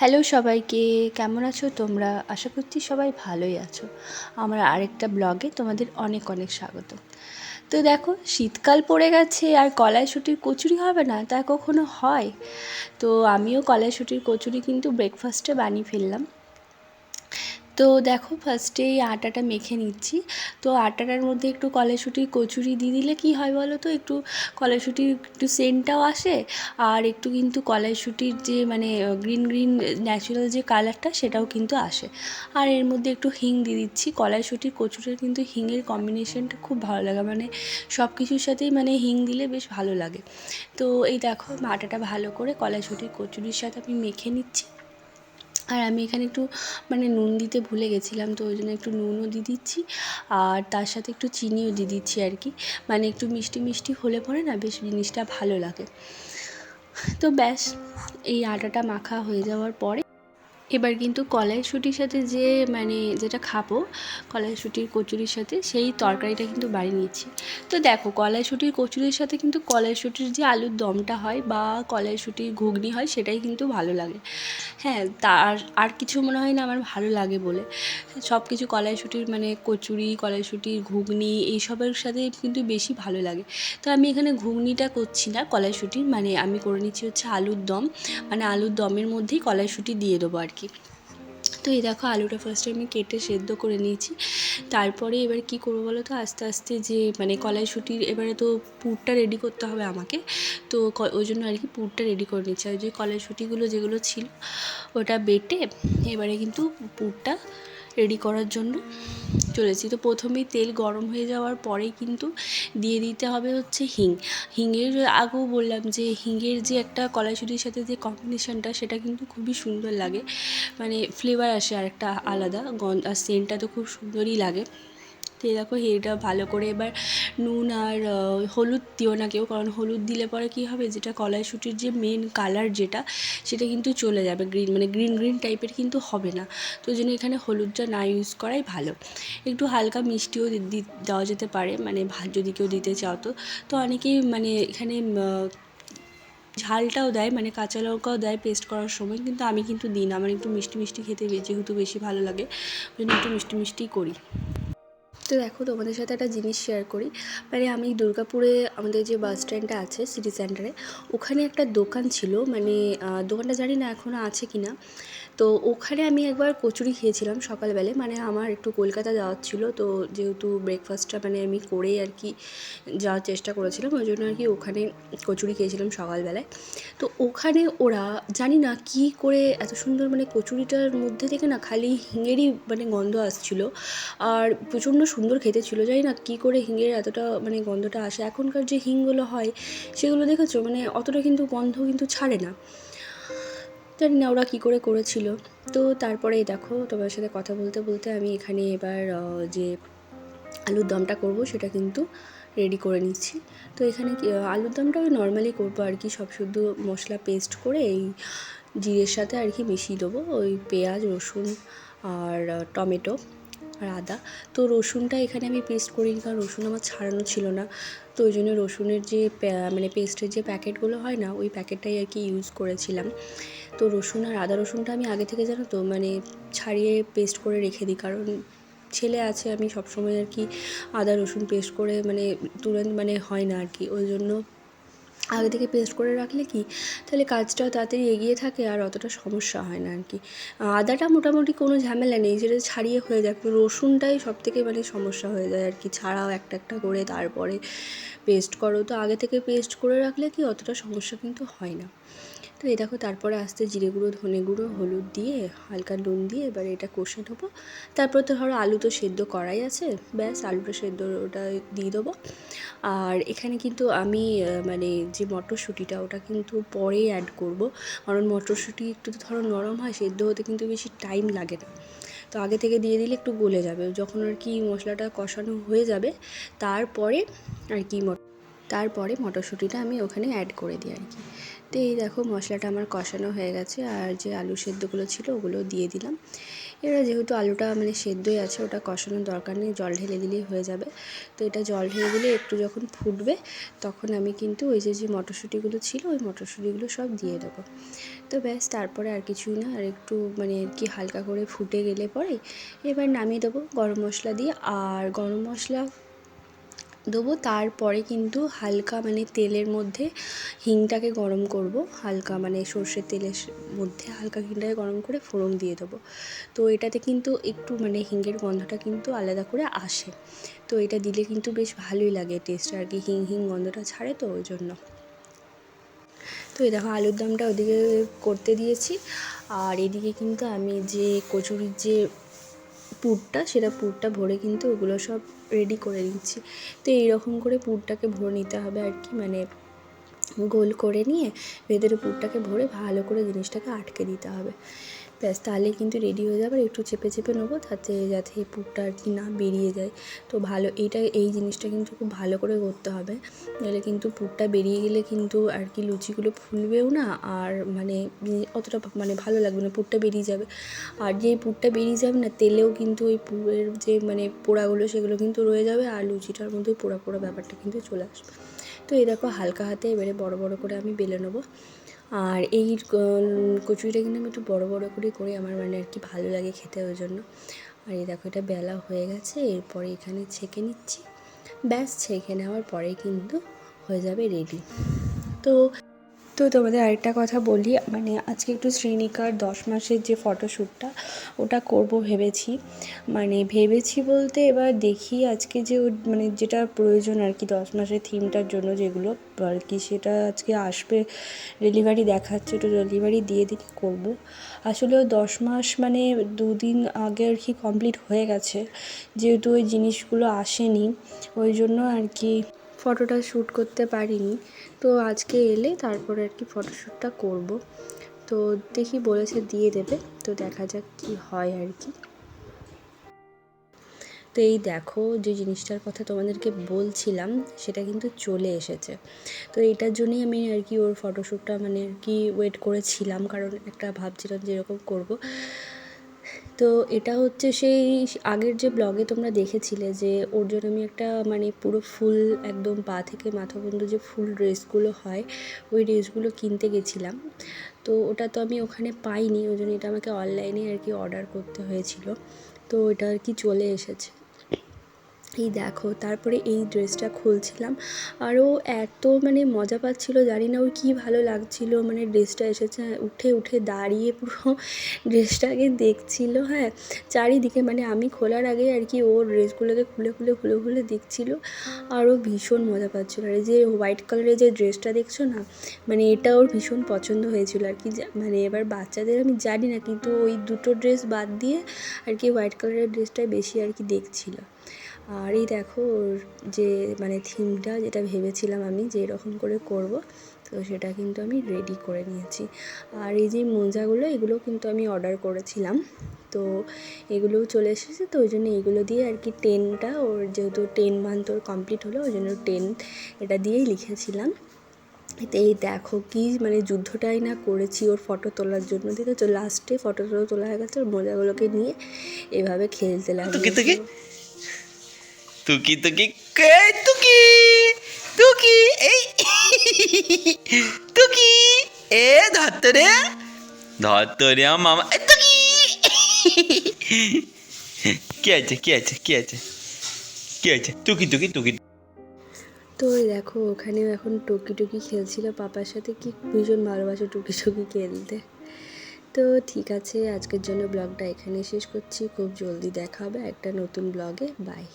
Hello সবাইকে, কেমন আছো তোমরা? আশা করছি সবাই ভালোই আছো। আমার আরেকটা ব্লগে তোমাদের অনেক অনেক স্বাগত। তো দেখো, শীতকাল পড়ে গেছে আর কলাইশুটির কচুরি হবে না, তা কখনো হয়? তো আমিও কলাইশুটির কচুরি কিন্তু ব্রেকফাস্টে বানিয়ে ফেললাম। তো দেখো ফার্স্টে এই আটাটা মেখে নিচ্ছি। তো আটাটার মধ্যে একটু কলাইশুঁটির কচুরি দিয়ে দিলে কী হয় বলো তো? একটু কলাইশুঁটির একটু সেন্টটাও আসে আর একটু কিন্তু কলাইশুঁটির যে মানে গ্রিন গ্রিন ন্যাচারাল যে কালারটা সেটাও কিন্তু আসে। আর এর মধ্যে একটু হিং দিয়ে দিচ্ছি। কলাইশুঁটির কচুরির কিন্তু হিংয়ের কম্বিনেশনটা খুব ভালো লাগে। মানে সব কিছুর সাথেই মানে হিং দিলে বেশ ভালো লাগে। তো এই দেখো আটাটা ভালো করে কলাইশুঁটির কচুরির সাথে আমি মেখে নিচ্ছি। আর আমি এখানে একটু মানে নুন দিতে ভুলে গেছিলাম, তো ওই জন্য একটু নুনও দিয়ে দিচ্ছি। আর তার সাথে একটু চিনিও দিয়ে দিচ্ছি আর কি। মানে একটু মিষ্টি মিষ্টি হলে পরে না বেশ জিনিসটা ভালো লাগে। তো ব্যাস, এই আটাটা মাখা হয়ে যাওয়ার পরে এবার কিন্তু কলাইশুঁটির সাথে যে মানে যেটা খাব কলাইশুঁটির কচুরির সাথে, সেই তরকারিটা কিন্তু বাড়ি নিচ্ছি তো দেখো কলাইশুঁটির কচুরির সাথে কিন্তু কলাইশুঁটির যে আলুর দমটা হয় বা কলাইশুঁটির ঘুগনি হয়, সেটাই কিন্তু ভালো লাগে। হ্যাঁ তার, আর কিছু মনে হয় না আমার ভালো লাগে বলে। সব কিছু কলাইশুঁটির মানে কচুরি কলাইশুঁটির ঘুগনি, এইসবের সাথে কিন্তু বেশি ভালো লাগে। তো আমি এখানে ঘুগনিটা করছি না কলাইশুঁটির মানে আমি করে নিচ্ছি হচ্ছে আলুর দম। মানে আলুর দমের মধ্যেই কলাইশুঁটি দিয়ে দেবো আর তো এই দেখো আলুটা ফার্স্টে আমি কেটে সেদ্ধ করে নিয়েছি। তারপরে এবার কি করব বলো তো? আস্তে আস্তে যে মানে কলাইশুঁটির এবারে তো পুরটা রেডি করতে হবে আমাকে। তো ওই জন্য আর কি পুরটা রেডি করে নিচ্ছি আর যে কলাইশুঁটিগুলো যেগুলো ছিল, ওটা বেটে এবারে কিন্তু পুরটা রেডি করার জন্য চলেছি। তো প্রথমেই তেল গরম হয়ে যাওয়ার পরে কিন্তু দিয়ে দিতে হবে হচ্ছে হিং। হিঙের আগেও বললাম যে হিঙের যে একটা কলাইশুটির সাথে যে কম্বিনেশানটা সেটা কিন্তু খুবই সুন্দর লাগে। মানে ফ্লেভার আসে আর একটা আলাদা, গন্ধ, আর সেন্টটা তো খুব সুন্দরই লাগে। এই দেখো এটা ভালো করে এবার নুন আর হলুদ দিও না কেউ, কারণ হলুদ দিলে পরে কী হবে, যেটা কলাইশুটির যে মেন কালার যেটা, সেটা কিন্তু চলে যাবে গ্রিন মানে গ্রিন গ্রিন টাইপের কিন্তু হবে না। তো জন্য এখানে হলুদটা না ইউজ করাই ভালো। একটু হালকা মিষ্টিও দেওয়া যেতে পারে মানে যদি কেউ দিতে চাও তো। তো অনেকেই মানে এখানে ঝালটাও দেয় মানে কাঁচা লঙ্কাও দেয় পেস্ট করার সময়, কিন্তু আমি কিন্তু দিই না। আমার একটু মিষ্টি মিষ্টি খেতে যেহেতু বেশি ভালো লাগে, ওই জন্য একটু মিষ্টি মিষ্টিই করি। তো দেখো তোমাদের সাথে একটা জিনিস শেয়ার করি। মানে আমি দুর্গাপুরে আমাদের যে বাস স্ট্যান্ডটা আছে সিটি সেন্টারে ওখানে একটা দোকান ছিল। মানে দোকানটা জানি না এখনও আছে কি না তো ওখানে আমি একবার কচুরি খেয়েছিলাম সকালবেলায়। মানে আমার একটু কলকাতা যাওয়ার ছিল, তো যেহেতু ব্রেকফাস্টটা মানে আমি করেই আর কি যাওয়ার চেষ্টা করেছিলাম, ওই জন্য আর কি ওখানে কচুরি খেয়েছিলাম সকালবেলায়। তো ওখানে ওরা জানি না কি করে এত সুন্দর মানে কচুরিটার মধ্যে থেকে না খালি হিঙেরই মানে গন্ধ আসছিল, আর প্রচণ্ড সুন্দর খেতে ছিল, জানি না কী করে হিঙের এতটা মানে গন্ধটা আসে। এখনকার যে হিংগুলো হয়, সেগুলো দেখেছ? মানে অতটা কিন্তু গন্ধ কিন্তু ছাড়ে না। জানি না ওরা কী করে করেছিল? তো তারপরে দেখো তোমার সাথে কথা বলতে বলতে আমি এখানে এবার যে আলুর দমটা করব সেটা কিন্তু রেডি করে নিচ্ছি। তো এখানে আলুর দমটা আমি নর্মালি করব আর কি, সব শুদ্ধ মশলা পেস্ট করে এই জিরের সাথে আর কি মিশিয়ে দেবো। ওই পেঁয়াজ, রসুন আর টমেটো। আর আদা। তো রসুনটা এখানে আমি পেস্ট করিনি, কারণ রসুন আমার ছাড়ানো ছিল না। তো ওই জন্য রসুনের যে মানে পেস্টের যে প্যাকেটগুলো হয় না, ওই প্যাকেটটাই আর কি ইউজ করেছিলাম। তো রসুন আর আদা রসুনটা আমি আগে থেকে জানো তো মানে ছাড়িয়ে পেস্ট করে রেখে দিই। কারণ ছেলে আছে, আমি সবসময় আর কি আদা রসুন পেস্ট করে মানে তুরন্ত মানে হয় না আর কি। ওই জন্য আগে থেকে পেস্ট করে রাখলে কি? তাহলে কাজটা তাড়াতাড়ি এগিয়ে থাকে আর অতটা সমস্যা হয় না আর কি আদাটা মোটামুটি কোনো ঝামেলা নেই, যেটা ছাড়িয়ে হয়ে যায়। রসুনটাই সব থেকে মানে সমস্যা হয়ে যায় আর কি ছাড়াও একটা একটা করে তারপরে পেস্ট করো। তো আগে থেকে পেস্ট করে রাখলে কি অতটা সমস্যা কিন্তু হয় না। তো এই দেখো, তারপরে আস্তে জিরে গুঁড়ো, ধনে গুঁড়ো, হলুদ দিয়ে হালকা নুন দিয়ে এবার এটা কষে নেব। তারপর তো ধরো আলু তো সেদ্ধ করাই আছে, ব্যাস আলুটা সেদ্ধ ওটা দিয়ে দেবো। আর এখানে কিন্তু আমি মানে যে মটরশুঁটিটা ওটা কিন্তু পরে অ্যাড করব। কারণ মটরশুঁটি একটু তো ধরো নরম হয়, সেদ্ধ হতে কিন্তু বেশি টাইম লাগে না। তো আগে থেকে দিয়ে দিলে একটু গলে যাবে। যখন আর কি মশলাটা কষানো হয়ে যাবে, তারপরে আর কি তারপরে মটরশুঁটিটা আমি ওখানে অ্যাড করে দিই আর কি। তো এই দেখো মশলাটা আমার কষানো হয়ে গেছে, আর যে আলু সেদ্ধগুলো ছিল ওগুলো দিয়ে দিলাম। এবার যেহেতু আলুটা মানে সেদ্ধই আছে, ওটা কষানোর দরকার নেই, জল ঢেলে দিলেই হয়ে যাবে। তো এটা জল ঢেলে দিলে একটু যখন ফুটবে, তখন আমি কিন্তু ওই যে যে মটরশুঁটিগুলো ছিল, ওই মটরশুঁটিগুলো সব দিয়ে দেবো। তো ব্যাস, তারপরে আর কিছুই না, আর একটু মানে আর কি হালকা করে ফুটে গেলে পরে এবার নামিয়ে দেবো গরম মশলা দিয়ে। আর গরম মশলা দেবো। তারপরে কিন্তু হালকা মানে তেলের মধ্যে হিংটাকে গরম করব। হালকা মানে সর্ষের তেলের মধ্যে হালকা হিংটাকে গরম করে ফোড়ন দিয়ে দেবো। তো এটাতে কিন্তু একটু মানে হিংয়ের গন্ধটা কিন্তু আলাদা করে আসে। তো এটা দিলে কিন্তু বেশ ভালোই লাগে টেস্ট আর কি হিং হিং গন্ধটা ছাড়ে তো ওই জন্য। তো এই দেখো আলুর দমটা ওদিকে করতে দিয়েছি। আর এদিকে কিন্তু আমি যে কচুরির যে পুরটা, সেটা পুরটা ভরে কিন্তু ওগুলো সব রেডি করে নিচ্ছি। তো এইরকম করে পুরটাকে ভরে নিতে হবে আর কি মানে গোল করে নিয়ে ভেতরে পুরটাকে ভরে ভালো করে জিনিসটাকে আটকে দিতে হবে। ব্যাস, তাহলে কিন্তু রেডি হয়ে যাবে, একটু চেপে চেপে নেব, তাতে যাতে পুরটা আর কি না বেরিয়ে যায়। তো ভালো এইটা এই জিনিসটা কিন্তু খুব ভালো করে করতে হবে। নাহলে কিন্তু পুরটা বেরিয়ে গেলে কিন্তু আর কি লুচিগুলো ফুলবেও না, আর মানে অতটা মানে ভালো লাগবে না, পুরটা বেরিয়ে যাবে। আর যে পুরটা বেরিয়ে যাবে না, তেলেও কিন্তু ওই পুরের যে মানে পোড়াগুলো, সেগুলো কিন্তু রয়ে যাবে, আর লুচিটার মধ্যে পোড়া পোড়া ব্যাপারটা কিন্তু চলে আসবে। তো এই দেখো, হালকা হাতে এবারে বড় বড় করে আমি বেলে নেব। আর এই কচুরিটা কিন্তু আমি একটু বড় বড় করে করি আমার মানে আর কি ভালো লাগে খেতে ওই জন্য। আর এই দেখো, এটা বেলা হয়ে গেছে, এরপরে এখানে ছেঁকে নিচ্ছি। ব্যাস, ছেঁকে নেওয়ার পরে কিন্তু হয়ে যাবে রেডি তো তো তোমাদের আরেকটা কথা বলি মানে আজকে একটু শ্রীনিকার দশ মাসের যে ফটোশ্যুটটা ওটা করব ভেবেছি। মানে ভেবেছি বলতে এবার দেখি আজকে যে মানে যেটা প্রয়োজন আর কি দশ মাসের থিমটার জন্য যেগুলো, আর কি সেটা আজকে আসবে ডেলিভারি দেখাচ্ছে, তো ডেলিভারি দিয়ে দিলে করব। আসলে দশ মাস মানে দুদিন আগে আর কি কমপ্লিট হয়ে গেছে, যেহেতু ওই জিনিসগুলো আসেনি, ওই জন্য আর কি ফটোটা শ্যুট করতে পারিনি। তো আজকে এলে তারপরে আর কি ফটোশ্যুটটা করব। তো দেখি বলেছে দিয়ে দেবে। তো দেখা যাক কি হয় আর কি। তো এই দেখো যে জিনিসটার কথা তোমাদেরকে বলছিলাম, সেটা কিন্তু চলে এসেছে। তো এটার জন্যই আমি আর কি ওর ফটোশ্যুটটা মানে আর কি ওয়েট করেছিলাম। কারণ একটা ভাবছিলাম যে এরকম করব। তো এটা হচ্ছে সেই আগের যে ব্লগে তোমরা দেখেছিলে যে ওর জন্য আমি একটা মানে পুরো ফুল একদম পা থেকে মাথা পর্যন্ত যে ফুল ড্রেসগুলো হয়, ওই ড্রেসগুলো কিনতে গেছিলাম। তো ওটা তো আমি ওখানে পাইনি, ওই জন্য এটা আমাকে অনলাইনে আর কি অর্ডার করতে হয়েছিল। তো এটা আর কি চলে এসেছে। এই দেখো। তারপরে এই ড্রেসটা খুলছিলাম। আর ও এত মানে মজা পাচ্ছিল, জানি না ওর কী ভালো লাগছিল। মানে ড্রেসটা এসেছে, উঠে উঠে দাঁড়িয়ে পুরো ড্রেসটাকে দেখছিল হ্যাঁ। চারিদিকে মানে আমি খোলার আগে আর কি ও ড্রেসগুলোকে খুলে খুলে খুলে খুলে দেখছিল। আর ও ভীষণ মজা পাচ্ছিল। আর যে হোয়াইট কালারের যে ড্রেসটা দেখছ না মানে এটা ওর ভীষণ পছন্দ হয়েছিল আর কি। মানে এবার বাচ্চাদের আমি জানি না, কিন্তু ওই দুটো ড্রেস বাদ দিয়ে আর কি হোয়াইট কালারের ড্রেসটাই বেশি আর কি দেখছিল। আর এই দেখো ওর যে মানে থিমটা যেটা ভেবেছিলাম আমি যে এরকম করে করব, তো সেটা কিন্তু আমি রেডি করে নিয়েছি। আর এই যে মোজাগুলো, এগুলো কিন্তু আমি অর্ডার করেছিলাম। তো এগুলোও চলে এসেছে, তো ওই জন্য এগুলো দিয়ে আর কি টেনটা ওর যেহেতু টেন মান্থ ওর কমপ্লিট হলো, ওই জন্য টেন এটা দিয়েই লিখেছিলাম। তো এই দেখো কি মানে যুদ্ধটাই না করেছি ওর ফটো তোলার জন্য ঠিক আছে লাস্টে ফটো তোলা হয়ে গেছে, ওর মোজাগুলোকে নিয়ে এভাবে খেলতে তুকি তুকি তুকি তুকি? তুকি, এই, তুকি, এ ধত্তরে ধত্তরে আমার মামা তুকি। কি আছে কি আছে কি আছে? কি আছে? তুকি তুকি তুকি। তো দেখো, ওখানেও এখন টুকি টুকি খেলছিল, পাপার সাথে কি ভীষণ ভালোবাসে টুকি টুকি খেলতে। তো ঠিক আছে, আজকের জন্য ব্লগটা এখানে শেষ করছি, খুব জলদি দেখা হবে একটা নতুন ব্লগে বাই